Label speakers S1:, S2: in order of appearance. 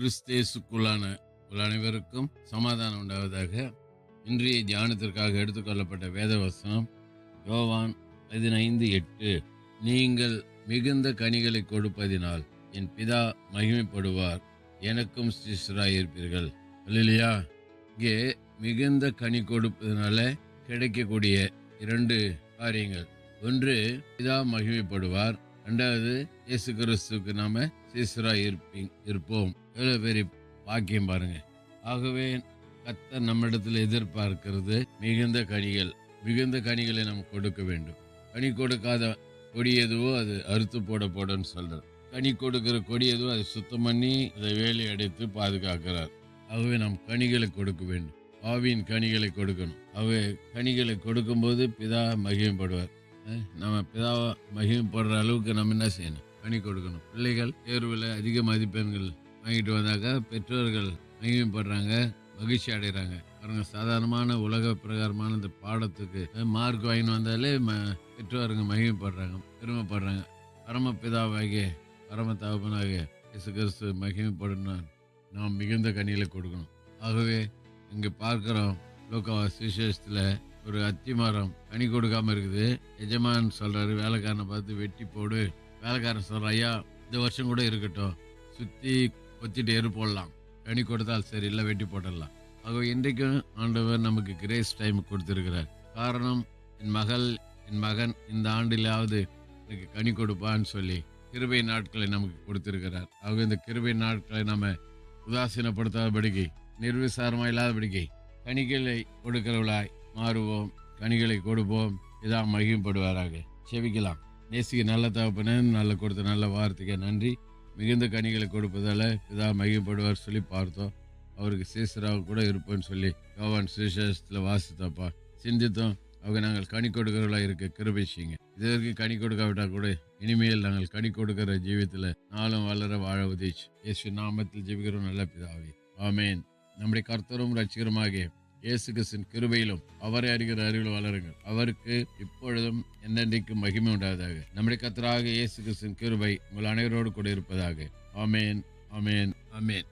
S1: கிறிஸ்தேசுக்குள்ளான உங்கள் அனைவருக்கும் சமாதானம் உண்டாவதாக. இன்றைய தியானத்திற்காக எடுத்துக்கொள்ளப்பட்ட வேதவசனம் யோவான் பதினைந்து எட்டு. நீங்கள் மிகுந்த கனிகளை கொடுப்பதினால் என் பிதா மகிமைப்படுவார் எனக்கும் சிஸ்ராயிருப்பீர்கள் இல்லையா இங்கே மிகுந்த கனி கொடுப்பதனால கிடைக்கக்கூடிய இரண்டு காரியங்கள். ஒன்று பிதா மகிமைப்படுவார் ரெண்டாவது இயேசு கிறிஸ்துவுக்கு நாம சீசரா இருப்பி இருப்போம். எவ்வளோ பெரிய பாக்கியம் பாருங்க. ஆகவே கத்த நம்மிடத்தில் எதிர்பார்க்கிறது மிகுந்த கனிகள் மிகுந்த கனிகளை நம்ம கொடுக்க வேண்டும். கனி கொடுக்காத கொடி எதுவோ அது அறுத்து போட போடன்னு சொல்றார். கனி கொடுக்கிற கொடி எதுவோ அதை சுத்தம் பண்ணி அதை வேலை அடைத்து பாதுகாக்கிறார். ஆகவே நாம் கனிகளை கொடுக்க வேண்டும். ஆவியின் கனிகளை கொடுக்கணும். ஆகவே கனிகளை கொடுக்கும்போது பிதா மகிமைப்படுவார். நம்ம பிதாவை மகிமைப்படுற அளவுக்கு நம்ம என்ன செய்யணும்? பண்ணி கொடுக்கணும். பிள்ளைகள் தேர்வில் அதிக மதிப்பெண்கள் வாங்கிட்டு வந்தாக்க பெற்றோர்கள் மகிமைப்படுறாங்க மகிழ்ச்சி அடைகிறாங்க பாருங்க சாதாரணமான உலக பிரகாரமான இந்த பாடத்துக்கு மார்க் வாங்கின்னு வந்தாலே ம- பெற்றோருங்க மகிமைப்படுறாங்க பெருமைப்படுறாங்க. பரமபிதாவாகிய பரம தகப்பனாகிய இயேசு கிறிஸ்து மகிமைப்படணும் நாம் மிகுந்த கனியில் கொடுக்கணும். ஆகவே இங்கே பார்க்குறோம் லோகா சுவிசேஷத்தில் ஒரு அத்தி மரம் கனி கொடுக்காம இருக்குது. எஜமான் சொல்றாரு வேலைக்காரனை பார்த்து வெட்டி போடு. வேலைக்காரன் சொல்ற ஐயா இந்த வருஷம் கூட இருக்கட்டும். சுற்றி கொத்திட்டு எரு போடலாம். கனி கொடுத்தால் சரி இல்லை வெட்டி போட்டுடலாம். ஆக இன்றைக்கும் ஆண்டவர் நமக்கு கிரேஸ் டைம் கொடுத்துருக்கிறார். காரணம் என் மகள் என் மகன் இந்த ஆண்டிலாவது எனக்கு கனி கொடுப்பான்னு சொல்லி கிருபை நாட்களை நமக்கு கொடுத்துருக்கிறார். ஆக இந்த கிருபை நாட்களை நம்ம உதாசீனப்படுத்தாதபடிக்கு நிர்விசாரமாக இல்லாதபடிக்கு கனிகளை கொடுக்கிறவளாய் மாறுவோம் கனிகளை கொடுப்போம் இதான் மகிமைப்படுவாராக செவிக்கலாம். நேசிக்க நல்ல தகப்பனே நல்ல கொடுத்த நல்ல வார்த்தைக்கு நன்றி. மிகுந்த கனிகளை கொடுப்பதால் இதாக மகிமைப்படுவார் சொல்லி பார்த்தோம். அவருக்கு சீசராக கூட இருப்பேன்னு சொல்லி கவான் சுவிசேஷத்தில் வாசித்தப்பா. சிந்தித்தோம் அவங்க நாங்கள் கனி கொடுக்கிறவர்களாக இருக்க கிருபிச்சிங்க இது வரைக்கும் கனி கொடுக்காவிட்டால் கூட இனிமேல் நாங்கள் கனி கொடுக்கிற ஜீவித்தில் நாளும் வளர வாழ உதவிச்சு இயேசு நாமத்தில் ஜெபிக்கிறோம் நல்ல பிதாவே. ஆமேன். நம்முடைய கர்த்தரும் ரட்சிகரமாகிய இயேசு கிறிஸ்தின் கிருபையிலும் அவரை அறிகிற அறிவில் வளருங்கள். அவருக்கு இப்பொழுதும் என்னென்றைக்கும் மகிமை உண்டாவதாக. நம்முடைய கத்தராக இயேசு கிறிஸ்தின் கிருபை உங்கள் அனைவரோடு கூட இருப்பதாக. ஆமேன் ஆமேன் ஆமேன்.